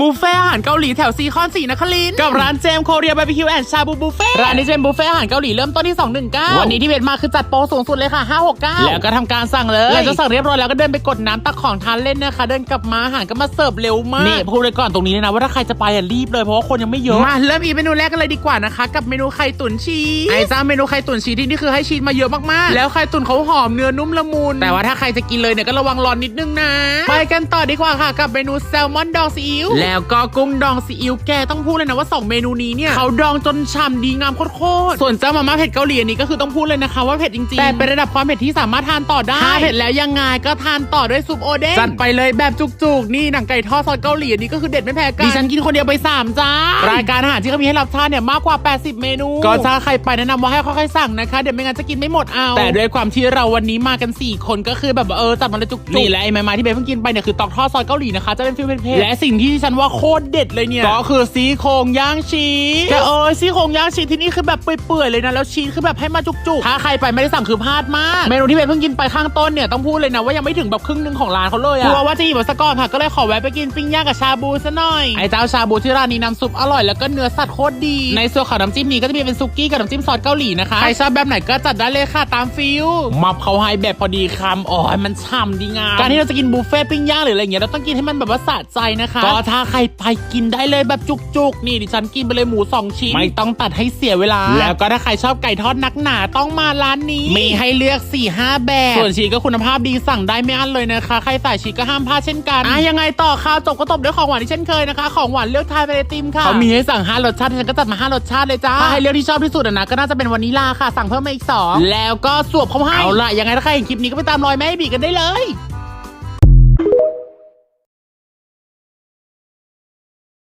บุฟเฟ่อาหารเกาหลีแถวซีคอนสีนครินทร์กับร้านเจมส์โคเรียบาร์บีคิวแอนด์ชาบูบุฟเฟ่ร้านนี้จะเป็นบุฟเฟ่อาหารเกาหลีเริ่มต้นที่ 219 วันนี้ที่เบ็ดมาคือจัดโปรสูงสุดเลยค่ะ 569 แล้วก็ทำการสั่งเลยหลังจากสั่งเรียบร้อยแล้วก็เดินไปกดน้ำตักของทานเล่นนะคะ เดินกลับมาอาหารก็มาเสิร์ฟเร็วมาก นี่พูดเลยก่อนตรงนี้เลยนะว่าถ้าใครจะไปอะรีบเลยเพราะว่าคนยังไม่เยอะมาเริ่มอีกเมนูแรกกันเลยดีกว่านะคะ กับเมนูไข่ตุ๋นชีสไอ้จ้าเมนูไข่ตุ๋นชีสที่นี่คือให้ชีสมาเยอะมากๆ แล้วไข่ตุ๋นเขาหอมเนื้อนุ่มละมุนแต่ว่าถ้าใครจะกินเลยเนี่ยก็ระวังร้อนนิดนึงนะไปกันต่อดีกว่าค่ะกับเมนูแซลมอนดองซีอิ๊วแล้วก็กุ้งดองซีอิ๊วแกต้องพูดเลยนะว่าสองเมนูนี้เนี่ยเขาดองจนฉ่ำดีงามโคตรๆส่วนเจ้ามาม่าเผ็ดเกาหลีอันนี้ก็คือต้องพูดเลยนะคะว่าเผ็ดจริงๆแต่เป็นระดับความเผ็ดที่สามารถทานต่อได้ถ้าเผ็ดแล้วยังไงก็ทานต่อด้วยซุปโอเด้งจัดไปเลยแบบจุกๆ นี่หนังไก่ทอดซอสเกาหลีอันนี้ก็คือเด็ดไม่แพ้กันดิฉันกินคนเดียวไปสามจานรายการอาหารที่เขามีให้รับทานเนี่ยมากกว่า 80 เมนู ก็ถ้าใครไปแนะนำว่าให้ค่อยๆสั่งนะคะเดี๋ยวไม่งั้นจะกินไม่หมดเอาแต่ด้วยความที่เราวันนี้มากัน 4 คนก็คือแบบว่าเออจัดมาเลยจุกๆนี่และไอ้ไม้ๆที่เบนเพิ่งกินไปเนี่ยคือตอกทอดซอสเกาหลีนะคะจะเป็นฟิลเผ็ดๆและสิ่งที่ดิฉันว่าโคตรเด็ดเลยเนี่ย ก็คือซี่โครงย่างชีสแต่เออซี่โครงย่างชีสที่นี่คือแบบเปื่อยๆเลยนะ แล้วชีสคือแบบให้มาจุกๆ ถ้าใครไปไม่ได้สั่งคือพลาดมาก เมนูที่เบนเพิ่งกินไปข้างต้นเนี่ยต้องพูดเลยนะว่ายังไม่ถึงแบบครึ่งหนึงของร้านเขาเลยอะกลัวว่าจะหยิบมาซะก่อนค่ะก็เลยขอแวะไปกินปิ้งย่างกับชาบูซะหน่อย ไอ้เจ้าชาบูที่ร้านนี้น้ำซุปอร่อยแล้วก็เนื้อสัตว์โคตรดี ในส่วนของน้ำจิ้มนี้ก็จะมีเป็นซุกี้กับน้ำจิ้มซอสเกาหลีนะคะใครชอบแบบไหนก็จัดได้เลยค่ะตามฟิลมับเขาให้แบบพอดีคำอ๋อมันฉ่ำดีงามการที่เราจะกินบุฟเฟ่ต์ปิ้งย่างหรืออะไรอย่างเงี้ยเราต้องกินให้มันแบบว่าสะใจนะคะก็ถ้าใครไปกินได้เลยแบบจุกๆ นี่ดิฉันกินไปเลยหมูสองชิ้น ไม่ต้องตัดให้เสียเวลา แล้วก็ถ้าใครชอบไก่ทอดนักหนาต้องมาร้านนี้ มีให้เลือก4ี่ห้าแบบ ส่วนชีสก็คุณภาพดีสั่งได้ไม่อั้นเลยนะคะ ใครใส่ชีสก็ห้ามพลาดเช่นกันอะยังไงต่อข้าวจบก็ตบด้วยของหวานที่เช่นเคยนะคะ ของหวานเลือกทานไปเลยติมค่ะเขามีให้สั่ง5รสชาติฉันก็จัดมา5รสชาติเลยจ้าถ้าให้เลือกที่ชอบที่สุดอะนะก็น่าจะเป็นวานิลาค่ะ สั่งเพิ่มมาอีก2แล้วก็สวบเข้าให้เอาล่ะยังไงถ้าใครเห็นคลิปนี้ก็ไปตามรอยแม่บีกันได้เลย